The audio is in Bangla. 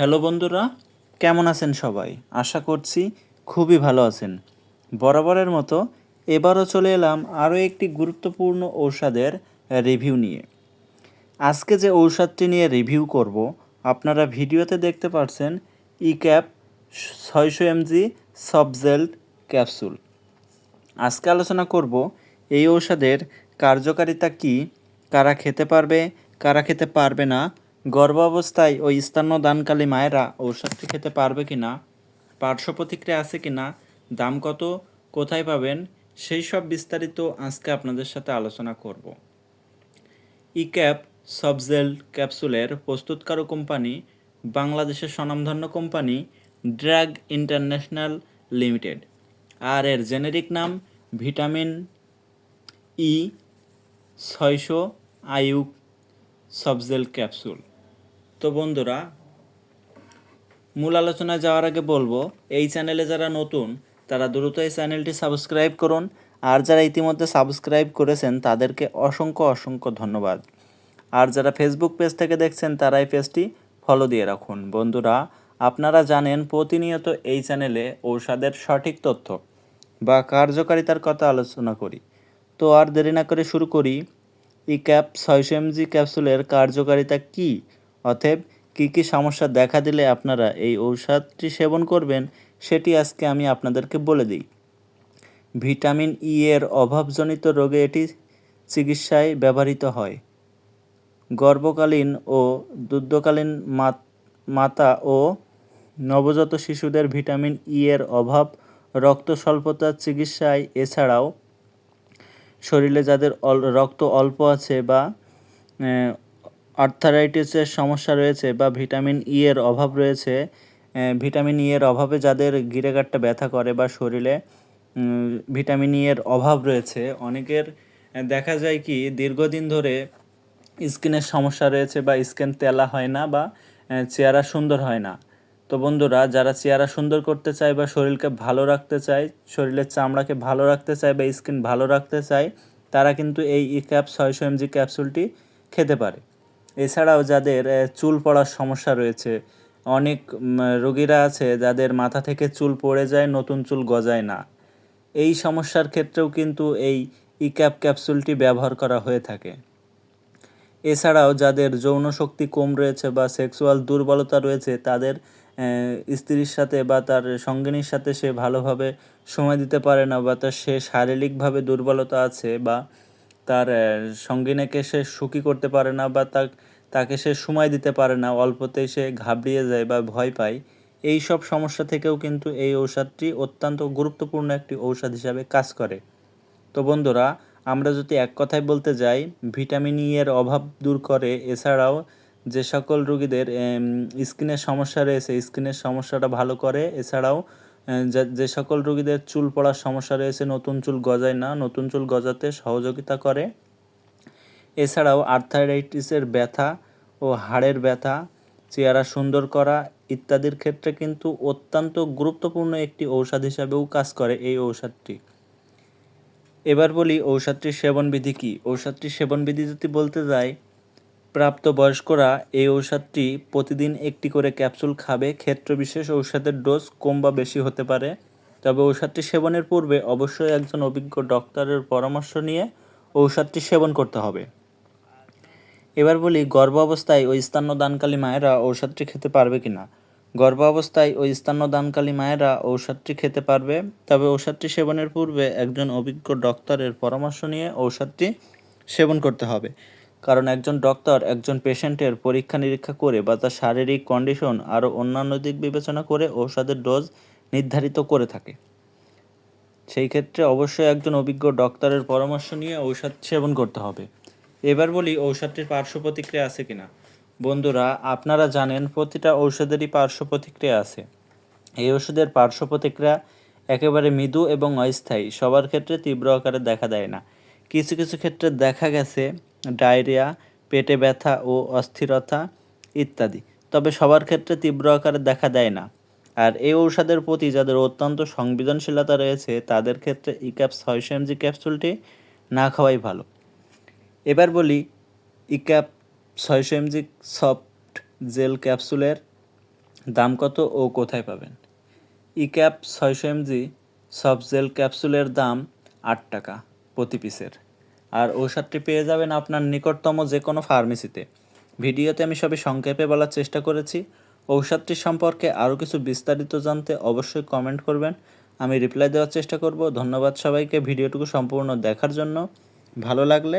হ্যালো বন্ধুরা, কেমন আছেন সবাই? আশা করছি খুবই ভালো আছেন। বরাবরের মতো এবারও চলে এলাম আরও একটি গুরুত্বপূর্ণ ঔষধের রিভিউ নিয়ে। আজকে যে ঔষধটি নিয়ে রিভিউ করব, আপনারা ভিডিওতে দেখতে পাচ্ছেন ই ক্যাপ ছয়শো এমজি সবজেল্ট ক্যাপসুল। আজকে আলোচনা করব এই ঔষধের কার্যকারিতা কি, কারা খেতে পারবে, কারা খেতে পারবে না গর্ভাবস্থায় ওই স্তন্যদানকালী মায়েরা ঔষধটি খেতে পারবে কি না পার্শ্ব প্রতিক্রিয়া আছে কি না দাম কত, কোথায় পাবেন, সেই সব বিস্তারিত আজকে আপনাদের সাথে আলোচনা করব। ই ক্যাপ সবজেল ক্যাপসুলের প্রস্তুতকারক কোম্পানি, বাংলাদেশের স্বনামধন্য কোম্পানি, ড্রাগ ইন্টারন্যাশনাল লিমিটেড। আর এর জেনেরিক নাম ভিটামিন ই ছয়শো আয়ু সবজেল ক্যাপসুল। তো বন্ধুরা, মূল আলোচনায় যাওয়ার আগে বলব, এই চ্যানেলে যারা নতুন, তারা দ্রুত এই চ্যানেলটি সাবস্ক্রাইব করুন। আর যারা ইতিমধ্যে সাবস্ক্রাইব করেছেন, তাদেরকে অসংখ্য অসংখ্য ধন্যবাদ। আর যারা ফেসবুক পেজ থেকে দেখছেন, তারা এই পেজটি ফলো দিয়ে রাখুন। বন্ধুরা, আপনারা জানেন প্রতিনিয়ত এই চ্যানেলে ঔষধের সঠিক তথ্য বা কার্যকারিতার কথা আলোচনা করি। তো আর দেরি না করে শুরু করি ই ক্যাপ, ছয়শো এমজি ক্যাপসুলের কার্যকারিতা কী অতএব কী কী সমস্যা দেখা দিলে আপনারা এই ঔষধটি সেবন করবেন, সেটি আজকে আমি আপনাদেরকে বলে দিই। ভিটামিন ই এর অভাবজনিত রোগে এটি চিকিৎসায় ব্যবহৃত হয়। গর্ভকালীন ও দুগ্ধকালীন মাতা ও নবজাত শিশুদের ভিটামিন ই এর অভাব, রক্ত স্বল্পতার চিকিৎসায়, এছাড়াও শরীরে যাদের রক্ত অল্প আছে বা আর্থারাইটিসের সমস্যা রয়েছে বা ভিটামিন ই এর অভাব রয়েছে ভিটামিন ই এর অভাবে যাদের গিরেগাট্টা ব্যথা করে বা শরীরে ভিটামিন ই এর অভাব রয়েছে। অনেকের দেখা যায় কি দীর্ঘদিন ধরে স্কিনের সমস্যা রয়েছে বা স্কিন তেলা হয় না বা চেহারা সুন্দর হয় না। তো বন্ধুরা, যারা চেহারা সুন্দর করতে চায় বা শরীরকে ভালো রাখতে চায়, শরীরের চামড়াকে ভালো রাখতে চায় বা স্কিন ভালো রাখতে চায়, তারা কিন্তু এই ই ক্যাপ ছয়শো এমজি ক্যাপসুলটি খেতে পারে। এছাড়াও যাদের চুল পড়ার সমস্যা রয়েছে, অনেক রোগীরা আছে যাদের মাথা থেকে চুল পড়ে যায়, নতুন চুল গজায় না। এই সমস্যার ক্ষেত্রেও কিন্তু এই ইক্যাপ ক্যাপসুলটি ব্যবহার করা হয়ে থাকে। এছাড়াও যাদের যৌন শক্তি কম রয়েছে বা সেক্সুয়াল দুর্বলতা রয়েছে, তাদের স্ত্রীর সাথে বা তার সঙ্গিনীর সাথে সে ভালোভাবে সময় দিতে পারে না বা তার সে শারীরিকভাবে দুর্বলতা আছে বা তার সঙ্গিনীকে সে সুখী করতে পারে না বা তাকে সে সময় দিতে পারে না, অল্পতেই সে ঘাবড়িয়ে যায় বা ভয় পায়। এই সব সমস্যা থেকেও কিন্তু এই ঔষধটি অত্যন্ত গুরুত্বপূর্ণ একটি ঔষধ হিসাবে কাজ করে। তো বন্ধুরা, আমরা যদি এক কথায় বলতে যাই, ভিটামিন ই এর অভাব দূর করে, এছাড়াও যে সকল রুগীদের স্কিনের সমস্যা রয়েছে, স্কিনের সমস্যাটা ভালো করে, এছাড়াও যে সকল রুগীদের চুল পড়ার সমস্যা রয়েছে, নতুন চুল গজায় না, নতুন চুল গজাতে সহযোগিতা করে। এছাড়াও আর্থারাইটিসের ব্যথা ও হাড়ের ব্যথা, চেহারা সুন্দর করা ইত্যাদির ক্ষেত্রে কিন্তু অত্যন্ত গুরুত্বপূর্ণ একটি ঔষধ হিসাবেও কাজ করে এই ঔষধটি। এবার বলি ঔষধটির সেবনবিধি কী? ঔষধটির সেবনবিধি যদি বলতে যাই, প্রাপ্তবয়স্করা এই ঔষধটি প্রতিদিন একটি করে ক্যাপসুল খাবে। ক্ষেত্রবিশেষ ঔষধের ডোজ কম বা বেশি হতে পারে। তবে ঔষধটি সেবনের পূর্বে অবশ্যই একজন অভিজ্ঞ ডক্টরের পরামর্শ নিয়ে ঔষধটি সেবন করতে হবে। এবার বলি গর্ভ অবস্থায় ওই স্তন্যদানকালী মায়েরা ঔষধটি খেতে পারবে কি না গর্ভ অবস্থায় ওই স্তন্যদানকালী মায়েরা ঔষধটি খেতে পারবে, তবে ঔষধটি সেবনের পূর্বে একজন অভিজ্ঞ ডক্টরের পরামর্শ নিয়ে ঔষধটি সেবন করতে হবে। কারণ একজন ডক্টর একজন পেশেন্টের পরীক্ষা নিরীক্ষা করে বা তার শারীরিক কন্ডিশন আরও অন্যান্য দিক বিবেচনা করে ঔষধের ডোজ নির্ধারিত করে থাকে। সেই ক্ষেত্রে অবশ্যই একজন অভিজ্ঞ ডক্টরের পরামর্শ নিয়ে ঔষধ সেবন করতে হবে। এবার বলি ঔষধটির পার্শ্ব প্রতিক্রিয়া আছে কিনা? বন্ধুরা, আপনারা জানেন প্রতিটা ঔষধেরই পার্শ্ব প্রতিক্রিয়া আছে। এই ওষুধের পার্শ্ব প্রতিক্রিয়া একেবারে মৃদু এবং অস্থায়ী, সবার ক্ষেত্রে তীব্র আকারে দেখা দেয় না। কিছু কিছু ক্ষেত্রে দেখা গেছে ডায়রিয়া, পেটে ব্যথা ও অস্থিরতা ইত্যাদি, তবে সবার ক্ষেত্রে তীব্র আকারে দেখা দেয় না। আর এই ঔষধের প্রতি যাদের অত্যন্ত সংবেদনশীলতা রয়েছে, তাদের ক্ষেত্রে ইক্যাপ ছয়শো এমজি ক্যাপসুলটি না খাওয়াই ভালো। এবার বলি ইক্যাপ ছয়শো এমজি সফট জেল ক্যাপসুলের দাম কত ও কোথায় পাবেন? ই ক্যাপ ছয়শো এমজি সফট জেল ক্যাপসুলের দাম আট টাকা প্রতি পিসের। আর ঔষধটি পেয়ে যাবেন আপনার নিকটতম যে কোনো ফার্মেসিতে। ভিডিওতে আমি সবই সংক্ষেপে বলার চেষ্টা করেছি। ঔষধটি সম্পর্কে আরও কিছু বিস্তারিত জানতে অবশ্যই কমেন্ট করবেন। আমি রিপ্লাই দেওয়ার চেষ্টা করব। ধন্যবাদ সবাইকে ভিডিওটুকু সম্পূর্ণ দেখার জন্য। ভালো লাগলে